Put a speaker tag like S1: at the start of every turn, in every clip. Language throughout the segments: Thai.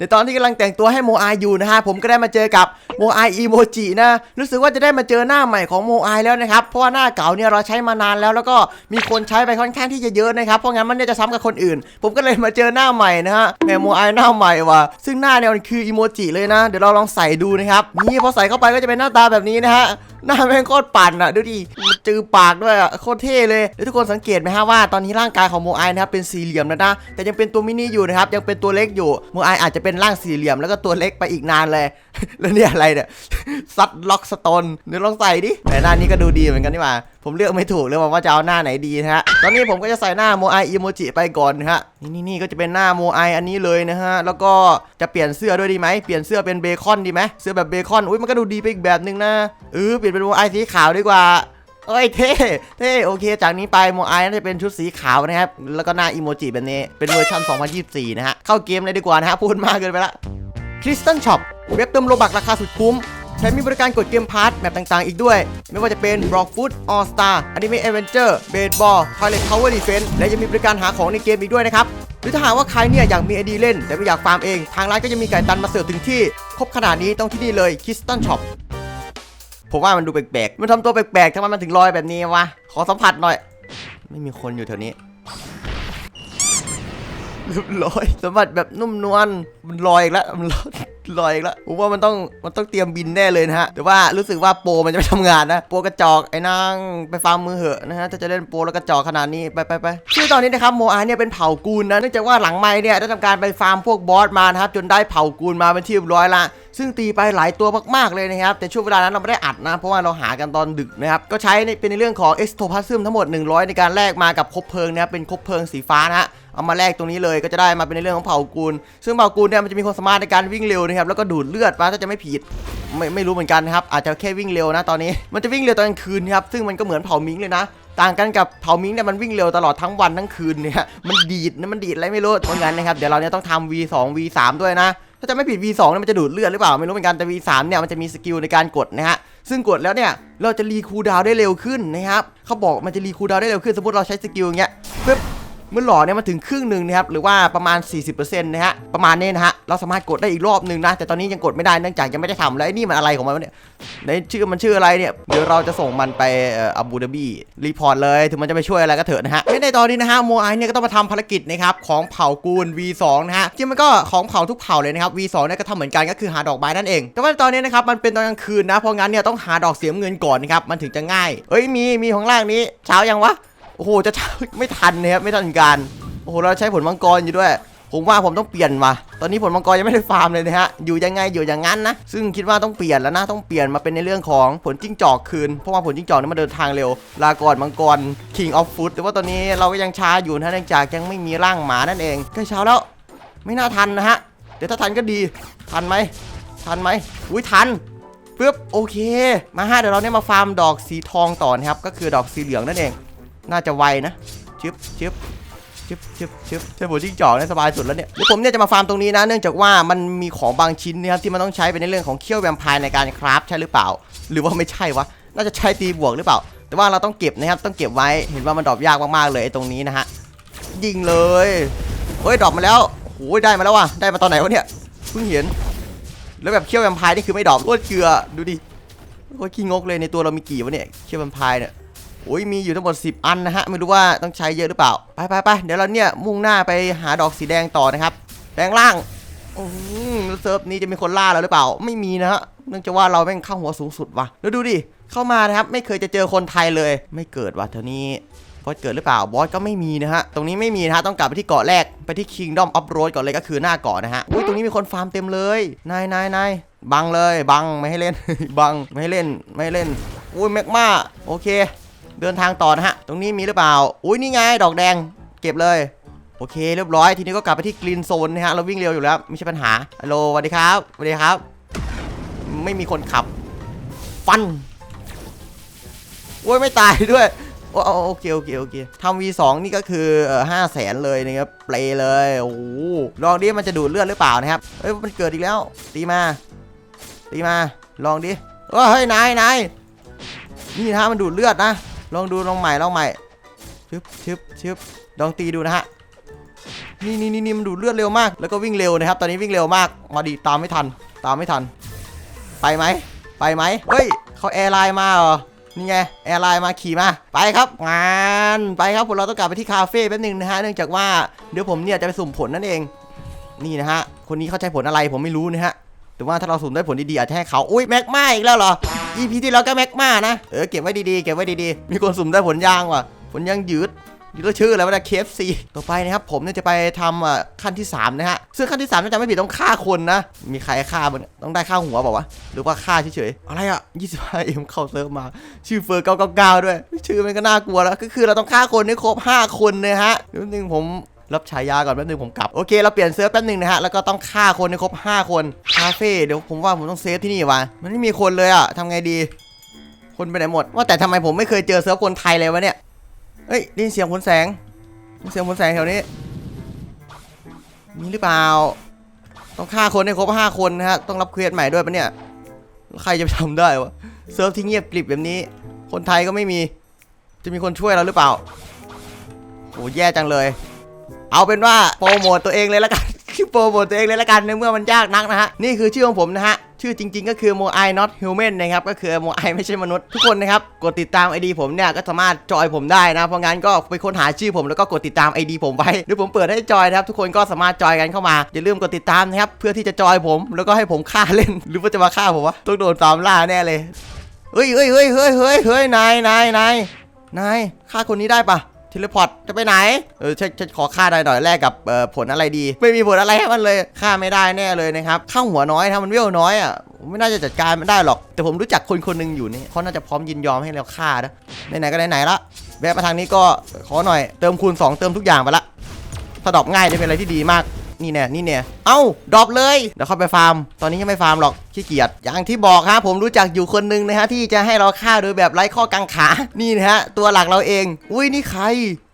S1: ในตอนที่กำลังแต่งตัวให้โมอายอยู่นะฮะผมก็ได้มาเจอกับโมอายอีโมจินะ รู้สึกว่าจะได้มาเจอหน้าใหม่ของโมอายแล้วนะครับ เพราะว่าหน้าเก่าเนี่ยเราใช้มานานแล้วแล้วก็มีคนใช้ไปค่อนข้างที่จะเยอะนะครับ เพราะงั้นมันเนี่ยจะซ้ำกับคนอื่น ผมก็เลยมาเจอหน้าใหม่นะฮะแหมโมอายหน้าใหม่ว่ะซึ่งหน้าเนี่ยมันคืออีโมจิเลยนะ เดี๋ยวเราลองใส่ดูนะครับนี่พอใส่เข้าไปก็จะเป็นหน้าตาแบบนี้นะฮะ หน้าแม่งโคตรปั่นอะ ดูดิมันจือปากด้วยอะโคตรเท่เลยแล้วทุกคนสังเกตไหมฮะว่าตอนนี้ร่างกายของโมไอนะครับเป็นสี่เหลี่ยมแล้วนะแต่ยังเป็นตัวมินิอยู่นะครับยังเป็นตัวเล็กอยู่โมไออาจจะเป็นร่างสี่เหลี่ยมแล้วก็ตัวเล็กไปอีกนานเลยแล้วเนี่ยอะไรเนี่ยซัดล็อกสโตนเดี๋ยวลองใส่ดิแต่หน้านี้ก็ดูดีเหมือนกันนี่หว่าผมเลือกไม่ถูกเลยว่าจะเอาหน้าไหนดีนะฮะตอนนี้ผมก็จะใส่หน้าโมไออีโมจิไปก่อนนะฮะนี่นี่นี่ก็จะเป็นหน้าโมไออันนี้เลยนะฮะแล้วก็จะเปลี่ยนเสื้อด้วยดีไหมเปลี่ยนเสื้อเป็นเบคอนดีไหมเสื้อแบบเบคอนอุ้ยมันก็ดูดีไปอีกแบบนึงนะเออเปลี่ยนเป็นโมไอสีขาวดีกว่าเอ้ยเท่เท่โอเค จากนี้ไปโมไอน่าจะเป็นชุดสีขาวนะครับ แล้วก็หน้าอีโมจิแบบนี้ เป็นเวอร์ชัน2024 นะฮะ เข้าเกมเลยดีกว่านะฮะ พูดมากเกินไปละคริสตันช็อปเว็บเติมโลบักราคาสุดคุ้มใช้มีบริการกดเกมพาร์ทแบบต่างๆ อีกด้วย ไม่ว่าจะเป็น b ล็อกฟุตออ l สตาร์อนิเมะเอเวนเจอร์เบสบอลทอยเลททาวเวอร์ดีเฟนและยังมีบริการหาของในเกมอีกด้วยนะครับ หรือถ้าหากว่าใครเนี่ยอยากมีไอดีเล่น แต่ไม่อยากฟาร์มเอง ทางร้านก็จะมีไก่ตันมาเสิร์ฟถึงที่ ครบขนาดนี้ต้องที่นี่เลยคริสตันช็อป ผมว่ามันดูแปลกๆ มันทำตัวแปลกๆทำไมมันถึงลอยแบบนี้วะ ขอสัมผัสหน่อย ไม่มีคนอยู่แถวนี้ลอยสัมผัสแบบนุ่มนวล มันลอยอีกแล้ว มันลอย ลอยอีกแล้วผมว่ามันต้องมันต้องเตรียมบินแน่เลยนะฮะแต่ว่ารู้สึกว่าโปรมันจะไม่ทำงานนะโปรกระจอกไอ้นางไปฟาร์มมือเหอะนะฮะถ้าจะเล่นโปรแล้วกระจอกขนาดนี้ไปไปไปชื่อตอนนี้นะครับโมอาเนี่ยเป็นเผ่ากูลนะเนื่องจากว่าหลังไม้เนี่ยได้ทำการไปฟาร์มพวกบอสมานะครับจนได้เผ่ากูลมาเป็นที่เรียบร้อยละซึ่งตีไปหลายตัวมากๆเลยนะครับ แต่ช่วงเวลานั้นเราไม่ได้อัดนะ เพราะว่าเราหากันตอนดึกนะครับ ก็ใช้เป็นในเรื่องของ e x t o p a s m ทั้งหมด 100 ในการแลกมากับคบเพลิงนะครับเป็นคบเพลิงสีฟ้านะฮะเอามาแลกตรงนี้เลยก็จะได้มาเป็นในเรื่องของเผ่ากูล ซึ่งเผ่ากูลเนี่ยมันจะมีความสามารถในการวิ่งเร็วนะครับแล้วก็ดูดเลือดมาถ้าจะไม่ผิดไม่ไม่รู้เหมือนกันนะครับอาจจะแค่วิ่งเร็วนะตอนนี้มันจะวิ่งเร็วตอนกลางคืนครับซึ่งมันก็เหมือนเผ่ามิงเลยนะ ต่างกันกับเผ่ามิงเนี่ยมันวิ่งเร็วตลอดทั้งวันทั้งคืนเนี่ยมันดีดนะมันดีดอะไรไม่รู้เพราะงั้นนะครับเดี๋ยวเราเนี่ยต้องทำ V2 V3 ด้วยนะถ้าจะไม่ผิด V2 เนี่ยมันจะดูดเลือดหรือเปล่าไม่รู้เหมือนกันแต่ V3 เนี่ยมันจะมีสกิลในการกดนะฮะซึ่งกดแล้วเนี่ยเราจะรีคูลดาวได้เร็วขึ้นนะครับเขาบอกมันจะรีคูลดาวได้เร็วขึ้นสมมติเราใช้สกิลอย่างเงี้ยปึ๊บ เมื่อหล่อเนี่ยมาถึงครึ่งหนึ่งนะครับหรือว่าประมาณ 40%นะฮะประมาณนี้นะฮะเราสามารถกดได้อีกรอบหนึ่งนะแต่ตอนนี้ยังกดไม่ได้เนื่องจากยังไม่ได้ทำแล้วไอ้นี่มันอะไรของมันวะเนี่ยในชื่อมันชื่ออะไรเนี่ยเดี๋ยวเราจะส่งมันไปอ่ออาบูดาบีรีพอร์ตเลยถึงมันจะไปช่วยอะไรก็เถอะนะฮะในตอนนี้นะฮะโมไอเนี่ยก็ต้องมาทำภารกิจนะครับของเผ่ากูล V2 นะฮะจริงมันก็ของเผ่าทุกเผ่าเลยนะครับ V2 เนี่ยก็ทำเหมือนกันก็คือหาดอกไม้นั่นเอง แต่ว่าตอนนี้นะครับมันเป็นตอนกลางคืนนะเพราะงั้นเนี่ยต้องหาดอกเสียเงินก่อนนะครับมันถึงจะง่าย เอ้ยมีมีของล่างนี้เช้ายังวะ โอ้โหจะเช้าไม่ทันนะครับไม่ทันการโอ้โหเราใช้ผลมังกรอยู่ด้วยผมว่าผมต้องเปลี่ยนว่ะตอนนี้ผลมังกรยังไม่ได้ฟาร์มเลยนะฮะ อยู่ยังไงอยู่อย่างนั้นนะ ซึ่งคิดว่าต้องเปลี่ยนแล้วนะ ต้องเปลี่ยนมาเป็นในเรื่องของผลจิ้งจอกคืน เพราะว่าผลจิ้งจอกนี่มันเดินทางเร็ว ลาก่อนมังกร King of Food แต่ว่าตอนนี้เราก็ยังช้าอยู่นะเนื่องจากยังไม่มีร่างหมานั่นเองใกล้เช้าแล้ว ไม่น่าทันนะฮะ เดี๋ยวถ้าทันก็ดี ทันไหม ทันไหม อุ้ยทันปึ๊บ โอเค มาฮะเดี๋ยวเราเนี่ยมาฟาร์มดอกสีทองต่อนะครับ ก็คือดอกสีเหลืองนั่นเอง น่าจะไวนะชึบชึบชึบชึบชึบใช่ผมจิ้งจอกเนี่ยสบายสุดแล้วเนี่ยเดี๋ยวผมเนี่ยจะมาฟาร์มตรงนี้นะเนื่องจากว่ามันมีของบางชิ้นนะครับที่มันต้องใช้เป็นในเรื่องของเขี้ยวแวมไพร์ในการคราฟใช่หรือเปล่า หรือว่าไม่ใช่วะน่าจะใช้ตีบวกหรือเปล่า แต่ว่าเราต้องเก็บนะครับต้องเก็บไว้เห็นว่ามันดรอปยากมากๆเลยตรงนี้นะฮะยิงเลยเฮ้ยดรอปมาแล้วโอ้ยได้มาแล้วว่ะได้มาตอนไหนวะเนี่ยเพิ่งเห็นแล้วแบบเขี้ยวแวมไพร์นี่คือไม่ดรอปโคตรเกลือดูดิโคตรขี้งกเลยในตัวเรามีกี่วะเนี่ยเขี้ยวแวมไพร์เนี่ย อ้ยมีอยู่ทั้งหมด 10 อันนะฮะ ไม่รู้ว่าต้องใช้เยอะหรือเปล่า ไปไปไปเดี๋ยวเราเนี่ยมุ่งหน้าไปหาดอกสีแดงต่อนะครับ แดงล่างอืมเซิร์ฟนี้จะมีคนล่าเราหรือเปล่า ไม่มีนะฮะ เนื่องจากว่าเราแม่งเข้าหัวสูงสุดว่ะ แล้วดูดิ เข้ามานะครับ ไม่เคยจะเจอคนไทยเลย ไม่เกิดว่ะเท่านี้บอสเกิดหรือเปล่า บอสก็ไม่มีนะฮะ ตรงนี้ไม่มีนะฮะ ต้องกลับไปที่เกาะแรก ไปที่ Kingdom of Road ก่อนเลยก็คือหน้าเกาะนะฮะ อุ้ย ตรงนี้มีคนฟาร์มเต็มเลย นายนายนายบังเลย บัง ไม่ให้เล่น บัง ไม่ให้เล่น ไม่ให้เล่น อุ้ยแมกมาโอเค เดินทางต่อนะฮะ ตรงนี้มีหรือเปล่า อุ้ยนี่ไงดอกแดง เก็บเลย โอเคเรียบร้อย ทีนี้ก็กลับไปที่กรีนโซนนะฮะ เราวิ่งเร็วอยู่แล้ว ไม่ใช่ปัญหา ฮัลโหลสวัสดีครับสวัสดีครับ ไม่มีคนขับ ฟัน โอ้ยไม่ตายด้วยโอ้โอเคโอเคโอเคทำ V2 นี่ก็คือเออห้าแสนเลยนะครับเปลเลย โอ้โหลองดิมันจะดูดเลือดหรือเปล่านะครับ เอ้ยมันเกิดอีกแล้ว ตีมา ตีมา ลองดิเฮ้ยนายนายนี่นะมันดูดเลือดนะ ลองดูลองใหม่ลองใหม่ชึบชึบชึบลองตีดูนะฮะนี่นี่นี่มันดูดเลือดเร็วมาก แล้วก็วิ่งเร็วนะครับ ตอนนี้วิ่งเร็วมาก มาดีตามไม่ทัน ตามไม่ทัน ไปไหม ไปไหมเฮ้ยเขาแอร์ไลน์มาเหรอ นี่ไง แอร์ไลน์มาขี่มา ไปครับ งานไปครับผมเราต้องกลับไปที่คาเฟ่แป๊บนึงนะฮะ เนื่องจากว่าเดี๋ยวผมเนี่ยจะไปสุ่มผลนั่นเอง นี่นะฮะ คนนี้เขาใจผลอะไรผมไม่รู้นะฮะ แต่ว่าถ้าเราสุ่มได้ผลดีๆอาจจะให้เขาอุ้ยแม็กมาอีกแล้วเหรอ EP ที่แล้วก็แม็กมานะเออเก็บไว้ดีๆเก็บไว้ดีๆมีคนสุ่มได้ผลยางว่ะผลยางยืดยืดแล้วชื่ออะไรวะนะ KFC ต่อไปนะครับผมเนี่ยจะไปทำขั้นที่ 3 นะฮะ ซึ่งขั้นที่3น่าจะไม่ผิดต้องฆ่าคนนะ มีใครฆ่ามันต้องได้ฆ่าหัวบอกว่า หรือว่าฆ่าเฉยๆ อะไรอะ 25เอ็มเข้าเซิร์ฟมา ชื่อเฟอร์999 ด้วย ชื่อมันก็น่ากลัวแล้ว ก็คือเราต้องฆ่าคนให้ครบ 5 คนนะฮะเดี๋ยวนึงผม รับฉายาก่อนแป๊บนึงผมกลับ โอเคเราเปลี่ยนเซิร์ฟแป๊บนึงนะฮะ แล้วก็ต้องฆ่าคนให้ครบ 5 คนคาเฟ่เดี๋ยวผมว่าผมต้องเซฟที่นี่ว่ะมันไม่มีคนเลยอะทำไงดี คนไปไหนหมด ว่าแต่ทำไมผมไม่เคยเจอเซิร์ฟคนไทยเลยวะเนี่ยเฮ้ยได้ยินเสียงผลแสงเสียงผลแสงแถวนี้มีหรือเปล่า ต้องฆ่าคนให้ครบ5คนนะฮะ ต้องรับเควสใหม่ด้วยปะเนี่ย ใครจะทำได้วะ เซิร์ฟที่เงียบกริบแบบนี้ คนไทยก็ไม่มี จะมีคนช่วยเราหรือเปล่าโหแย่จังเลย เอาเป็นว่าโปรโมทตัวเองเลยละกันโปรโมทตัวเองเลยละกันในเมื่อมันยากนักนะฮะ นี่คือชื่อของผมนะฮะ ชื่อจริงๆก็คือ m o i not human นะครับ ก็คือ m o i ไม่ใช่มนุษย์ ทุกคนนะครับ กดติดตาม ID ผมเนี่ย ก็สามารถจอยผมได้นะ เพราะงั้นก็ไปค้นหาชื่อผมแล้วก็กดติดตาม ID ผมไว้เดี๋ยวผมเปิดให้จอยนะครับ ทุกคนก็สามารถจอยกันเข้ามา อย่าลืมกดติดตามนะครับ เพื่อที่จะจอยผมแล้วก็ให้ผมฆ่าเล่น หรือว่าจะมาฆ่าผมวะ ต้องโดนตามล่าแน่เลยเฮ้ยเฮ้ยเฮ้ยเฮ้ยเฮ้ยเฮ้ยนายนายนายนายฆ่าคนนี้ได้ปะ เทเลพอร์ตจะไปไหน เออฉันฉันขอฆ่าได้หน่อยแลกกับเอ่อผลอะไรดี ไม่มีผลอะไรให้มันเลยฆ่าไม่ได้แน่เลยนะครับข้าหัวน้อยถ้ามันเวลน้อยอะไม่น่าจะจัดการมันได้หรอก แต่ผมรู้จักคนคนหนึ่งอยู่นี่เขาน่าจะพร้อมยินยอมให้เราฆ่านะไหนๆก็ไหนๆละแวะมาทางนี้ก็ขอหน่อยเติมคูณ 2 เติมทุกอย่างไปละถ้าดอปง่ายจะเป็นอะไรที่ดีมาก นี่แน่นี่แน่เอ้าดรอปเลยเดี๋ยวเข้าไปฟาร์ม ตอนนี้ยังไม่ฟาร์มหรอกขี้เกียจอย่างที่บอกฮะผมรู้จักอยู่คนหนึ่งนะฮะที่จะให้เราฆ่าโดยแบบไร้ข้อกังขานี่นะฮะตัวหลักเราเอง อุ้ยนี่ใคร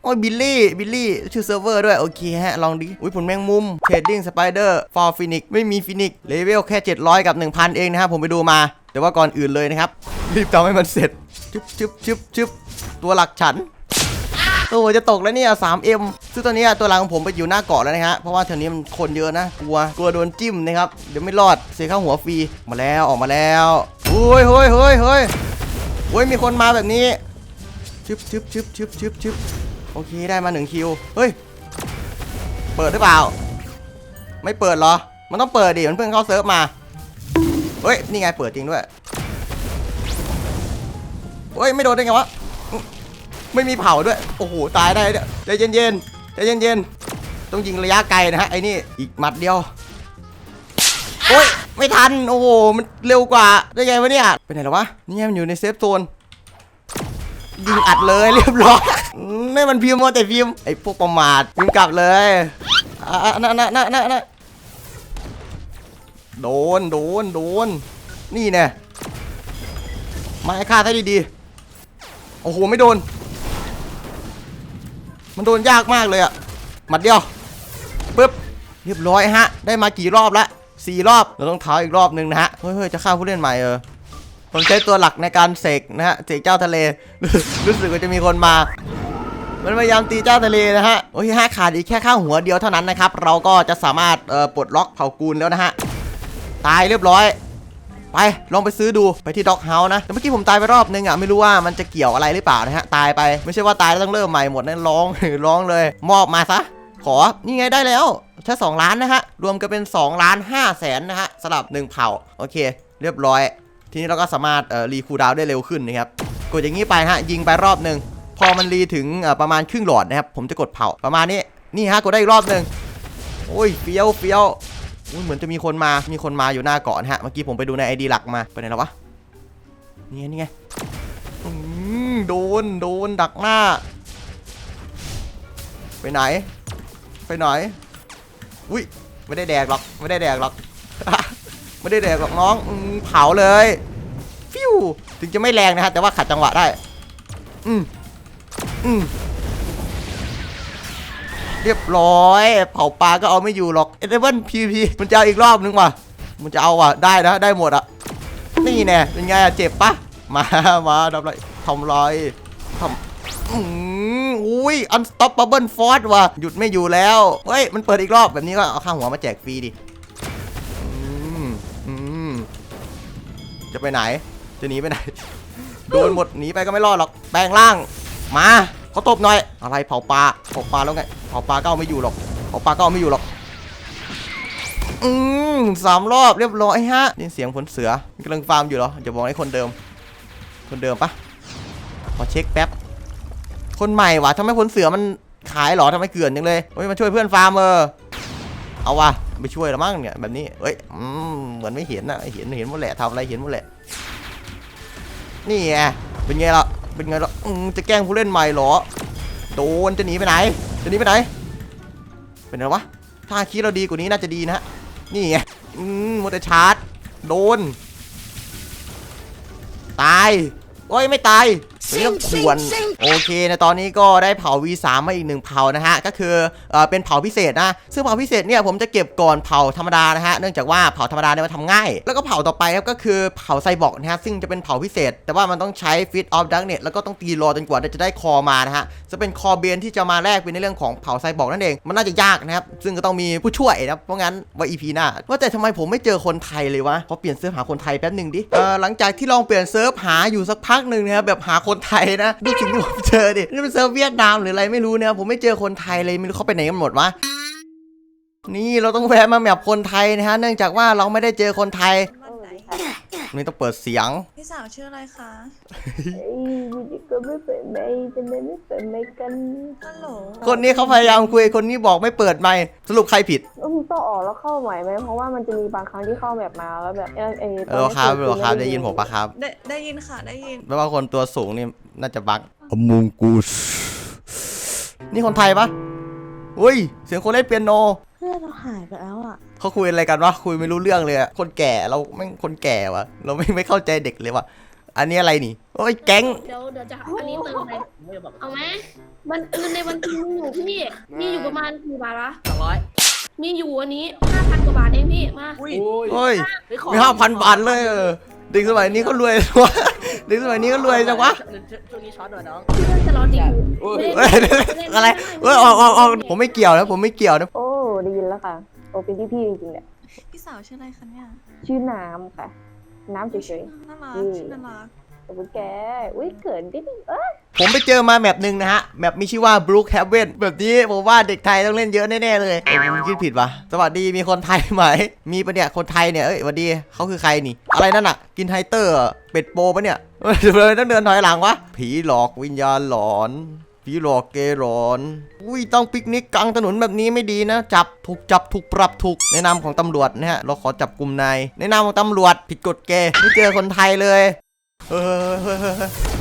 S1: โอ้ยบิลลี่บิลลี่ชื่อเซิร์ฟเวอร์ด้วย โอเคฮะ ลองดิ อุ้ยผลแมงมุมเทรดดิ้งสไปเดอร์ฟอร์ฟินิกไม่มีฟินิกเลเวลแค่ 700 กับ 1,000 เองนะฮะผมไปดูมา แต่ว่าก่อนอื่นเลยนะครับ รีบทำให้มันเสร็จชึบชึบชึบชึบตัวหลักฉัน โอ้โหจะตกแล้วเนี่ย 3M ซึ่งตอนนี้ตัวหลังของผมไปอยู่หน้าเกาะแล้วนะฮะเพราะว่าแถวนี้มันคนเยอะนะกลัวกลัวโดนจิ้มนะครับเดี๋ยวไม่รอดเสียค่าหัวฟรีมาแล้วออกมาแล้วโอ้ยเฮ้ยเฮ้ยเฮ้ยโอ้ยมีคนมาแบบนี้ชึบชึบชึบชึบชึบชึบโอเคได้มาหนึ่งคิวเฮ้ยเปิดหรือเปล่า ไม่เปิดเหรอ มันต้องเปิดดิมันเพิ่งเข้าเซิร์ฟมาเฮ้ยนี่ไงเปิดจริงด้วยเฮ้ยไม่โดนได้ไงวะ ไม่มีเผาด้วย โอ้โห ตายได้เนี่ยใจเย็นๆใจเย็นๆต้องยิงระยะไกลนะฮะไอ้นี่ อีกหมัดเดียว โอ้ย ไม่ทัน โอ้โห มันเร็วกว่า ได้ไงวะเนี่ย ไปไหนแล้ววะ นี่มันอยู่ในเซฟโซน ยิงอัดเลยเรียบร้อยไม่มันพิมพ์มาแต่พิมพ์ ไอ้พวกประมาทพิมพ์กลับเลยอะนะน่ะน่ะน่ะน่ะโดน โดน โดน นี่แน่มาให้ฆ่าซะดีๆ โอ้โห ไม่โดน มันโดนยากมากเลยอะหมัดเดียวปึ๊บเรียบร้อยฮะ ได้มากี่รอบละสี่รอบเราต้องเท้าอีกรอบหนึ่งนะฮะเฮ้ยจะฆ่าผู้เล่นใหม่เออผมใช้ตัวหลักในการเสกนะฮะเสกเจ้าทะเล รู้สึกว่าจะมีคนมา มันพยายามตีเจ้าทะเลนะฮะโอ้ยห้าขาดอีกแค่ข้างหัวเดียวเท่านั้นนะครับ เราก็จะสามารถเอ่อปลดล็อกเผ่ากูลแล้วนะฮะ ตายเรียบร้อย ไปลองไปซื้อดูไปที่ด็อกเฮาส์นะแต่เมื่อกี้ผมตายไปรอบนึงอะไม่รู้ว่ามันจะเกี่ยวอะไรหรือเปล่านะฮะตายไปไม่ใช่ว่าตายแล้วต้องเริ่มใหม่หมดนะร้องร้องเลย มอบมาซะขอนี่ไงได้แล้วแค่2ล้านนะฮะรวมกันเป็น2ล้าน5แสนนะฮะสำหรับ1เผ่าโอเค เรียบร้อย ทีนี้เราก็สามารถเอ่อรีคูลดาวน์ได้เร็วขึ้นนะครับกดอย่างนี้ไปฮะยิงไปรอบหนึ่งพอมันรีถึงเอ่อประมาณครึ่งหลอดนะครับผมจะกดเผาประมาณนี้นี่ฮะกดได้อีกรอบหนึ่งโอ้ยเฟี้ยวเฟี้ยว เหมือนจะมีคนมา มีคนมาอยู่หน้าเกาะนะฮะ เมื่อกี้ผมไปดูในไอดีหลักมา ไปไหนแล้ววะ นี่ไงนี่ไงอืมโดน โดน ดักหน้า ไปไหน ไปไหน อุ้ย ไม่ได้แดกหรอก ไม่ได้แดกหรอก ไม่ได้แดกหรอกน้อง เผาเลย ฟิว ถึงจะไม่แรงนะฮะ แต่ว่าขัดจังหวะได้ อืมอืม เรียบร้อย เผาปลาก็เอาไม่อยู่หรอกเอเดเบิลพีพีมันจะเอาอีกรอบนึงว่ะ มันจะเอาอะ ได้นะ ได้หมดอะ นี่แน่เป็นไงอะ เจ็บปะมา มาทำไรทำไรทำอืมอุ้ย unstoppable force ว่ะ หยุดไม่อยู่แล้ว เฮ้ย มันเปิดอีกรอบแบบนี้ก็เอาข้างหัวมาแจกฟรีดิ อืมอืมจะไปไหน จะหนีไปไหน โดนหมดหนีไปก็ไม่รอดหรอก แปลงร่าง มา เขาตบหน่อย อะไรเผาปลาเผาปลาแล้วไงเผาปลาก็เอาไม่อยู่หรอกเผาปลาก็เอาไม่อยู่หรอกอืมสามรอบเรียบร้อยฮะนี่เสียงผลเสือกำลังฟาร์มอยู่เหรออย่าบอกให้คนเดิม คนเดิมปะขอเช็คแป๊บคนใหม่วะทำไมผลเสือมันขายหรอทำไมเกลื่อนจังเลยเฮ้ยมาช่วยเพื่อนฟาร์มเออเอาวะไปช่วยแล้วมั้งเนี่ยแบบนี้เอ้ยอืมเหมือนไม่เห็นนะเห็นเห็นหมดแหละทำอะไรเห็นหมดแหละนี่ไงเป็นไงล่ะ เป็นไงล่ะอืมจะแกล้งผู้เล่นใหม่เหรอ โดนจะหนีไปไหน จะหนีไปไหน เป็นไงวะ ถ้าคิดเราดีกว่านี้น่าจะดีนะฮะ นี่ไง อืมมัวแต่ชาร์จ โดน ตาย โอ้ยไม่ตายไม่ต้องชวนโอเคนะตอนนี้ก็ได้เผา V3 มาอีกหนึ่งเผานะฮะก็คือเอ่อเป็นเผาพิเศษนะซึ่งเผาพิเศษเนี่ยผมจะเก็บก่อนเผาธรรมดานะฮะเนื่องจากว่าเผาธรรมดาเนี่ยมันทำง่าย แล้วก็เผาต่อไปครับก็คือเผาไซบอร์กนะฮะซึ่งจะเป็นเผาพิเศษ แต่ว่ามันต้องใช้ Fit of Darkness แล้วก็ต้องตีรอจนกว่าจะได้คอมานะฮะจะเป็นคอเบนที่จะมาแลกเป็นในเรื่องของเผาไซบอร์กนั่นเองมันน่าจะยากนะครับซึ่งก็ต้องมีผู้ช่วยนะครับเพราะงั้นไว้ EP หน้าว่าแต่ทำไมผมไม่เจอคนไทยเลยวะขอเปลี่ยนเซิร์ฟหาคนไทยแป๊บหนึ่งดิเออหลังจากที่ลองเปลี่ยนเซิร์ฟหาอยู่สักพักหนึ่งนะครับแบบหาคนไทยนะดูสิ่งที่ผมเจอดินี่เป็นเซิร์ฟเวียดนามหรืออะไรไม่รู้เนี่ยผมไม่เจอคนไทยเลยไม่รู้เขาไปไหนกันหมดวะนี่เราต้องแวะมาแมปคนไทยนะฮะเนื่องจากว่าเราไม่ได้เจอคนไทย
S2: นไหน
S1: นี่ต้องเปิดเสียง
S2: พี่สาวชื่ออะไรคะ
S3: ไอ้ยูนิก็ไม่เปิดไมค์ทำไมไม่เปิดไมค์กัน
S2: ฮัลโหล
S1: คนนี้เขาพยายามคุย คนนี้บอกไม่เปิดไมค์สรุปใครผิด
S3: ต้องต้องออกแล้วเข้าใหม่ไหมเพราะว่ามันจะมีบางครั้งที่เข้าแบบมาแล้วแบบเออเออ
S1: เออครับเออครับได้ยินผมปะครับ
S2: ได้ได้ยินค่ะได้ยิน
S1: แปลว่าคนตัวสูงนี่น่าจะบักอมูงกูสนี่คนไทยปะอุ้ย เสียงคนเล่นเปียโน
S3: เพื่อนเราหายไปแล้วอะ
S1: เขาคุยอะไรกันวะคุยไม่รู้เรื่องเลยอะคนแก่เราไม่งคนแก่วะเราไม่ไม่เข้าใจเด็กเลยวะอันนี้อะไรนี่โอ้ยแก๊ง
S4: เดี๋ยวเดี๋ยวจะอันนี้เติมไปเอาไหมมันเงินในบัญชีมีอยู่พี่มีอยู่ประมาณกี่บาทวะ
S5: สองร้อย
S4: มีอยู่อันนี้ห้าพันกว่าบาทเองพี่มา
S5: อุ้ย
S1: โอ้ย
S5: ไม่ขอ
S1: มีห้าพันบาทเลยเออเด็กสมัยนี้ก็รวยวะเด็กสมัยนี้ก็รวยจังวะ
S5: ช่วงนี้ช็อตหน่อยน้อง
S4: พี่เล่นจะรอจริง
S5: โอ้ย
S1: เฮ้ยอะไรเฮ้ยออกออกออกผมไม่เกี่ยวนะผมไม่เกี่ยวนะ
S3: โอ้ ได้ยินแล้วค่ะโอ้เป็นที่พี่จริงๆเนี่ย
S2: พี่สาวชื่ออะไรคะเนี่ย
S3: ชื่อน้ำค่ะ น้ำเฉย
S2: น่ารัก
S3: อืม
S2: ชื่อน่ารัก
S3: ๆแต่คุณแกอุ้ยเขินดิดนึงเอ้ย
S1: ผมไปเจอมาแมปหนึ่งนะฮะ แมปมีชื่อว่า Brook Haven แบบนี้ผมว่าเด็กไทยต้องเล่นเยอะแน่ ๆ เลยเอ้ยผมคิดผิดปะสวัสดีมีคนไทยไหม มีปะเนี่ยคนไทยเนี่ย เอ้ยสวัสดีเขาคือใครนี่ อะไรนั่นอะกินไฮเตอร์เหรอเป็ดโปปะเนี่ยเฮ้ยทำไมต้องเดินถอยหลังวะ ผีหลอกวิญญาณหลอน ผีหลอกเกย์หลอน อุ้ยต้องปิกนิกกลางถนนแบบนี้ไม่ดีนะ จับถูกจับถูกปรับถูกในนามของตำรวจนะฮะเราขอจับกลุ่มนายในนามของตำรวจผิดกฎเกไม่เจอคนไทยเลยเฮ้ย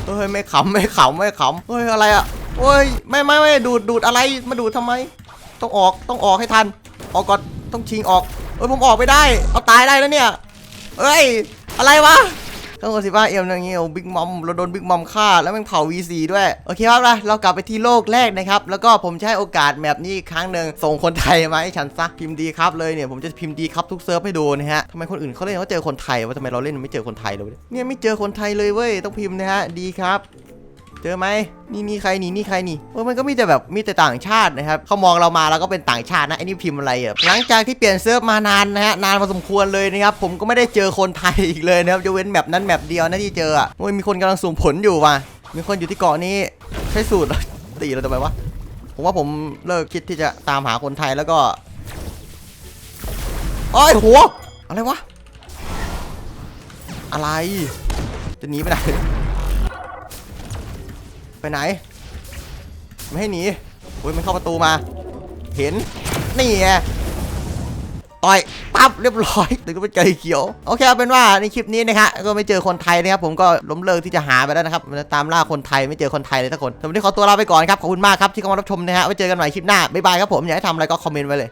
S1: เฮ้ยไม่ขำไม่ขำไม่ขำเฮ้ยอะไรอะเฮ้ยไม่ไม่ไม่ดูดดูดอะไรมาดูดทำไม ต้องออกต้องออกให้ทัน ออกก่อนต้องชิงออกเฮ้ยผมออกไม่ได้ เอาตายได้แล้วเนี่ยเฮ้ยอะไรวะ ต้องกดสิบ้าเอ็มอย่างเงี้ยบิ๊กมอมเราโดนบิ๊กมอมฆ่าแล้วมันเผา VC ด้วยโอเคครับนะเรากลับไปที่โลกแรกนะครับแล้วก็ผมจะให้โอกาสแมปนี้อีกครั้งหนึ่งส่งคนไทยมาให้ฉันซักพิมพ์ดีครับเลยเนี่ยผมจะพิมพ์ดีครับทุกเซิร์ฟให้ดูนะฮะทำไมคนอื่นเขาเล่นเขาเจอคนไทยวะทำไมเราเล่นไม่เจอคนไทยเลยเนี่ยไม่เจอคนไทยเลยเว้ยต้องพิมพ์นะฮะดีครับ เจอไหมนี่นี่ใครนี่นี่ใครนี่เออมันก็มีแต่แบบมีแต่ต่างชาตินะครับเขามองเรามาแล้วก็เป็นต่างชาตินะไอ้นี่พิมพ์อะไรอะหลังจากที่เปลี่ยนเซิร์ฟมานานนะฮะนานพอสมควรเลยนะครับผมก็ไม่ได้เจอคนไทยอีกเลยนะครับจะเว้นแมปนั้นแมปเดียวนะที่เจออะโอ้ยมีคนกำลังสุ่มผลอยู่ว่ะมีคนอยู่ที่เกาะนี้ใช้สูตรตีเราทำไมวะผมว่าผมเลิกคิดที่จะตามหาคนไทยแล้วก็โอ้ยหัวอะไรวะอะไรจะหนีไปไหน ไปไหน ไม่ให้หนีโอ้ยมันเข้าประตูมา เห็น นี่ไงต่อยปั๊บเรียบร้อยถึงก็เป็นไก่เขียว โอเคเอาเป็นว่าในคลิปนี้นะฮะก็ไม่เจอคนไทยนะครับ ผมก็ล้มเลิกที่จะหาไปแล้วนะครับตามล่าคนไทยไม่เจอคนไทยเลยทุกคนสำหรับวันนี้ขอตัวลาไปก่อนครับ ขอบคุณมากครับที่เข้ามารับชมนะฮะไว้เจอกันใหม่คลิปหน้า บ๊ายบายครับผม อยากให้ทำอะไรก็คอมเมนต์ไว้เลย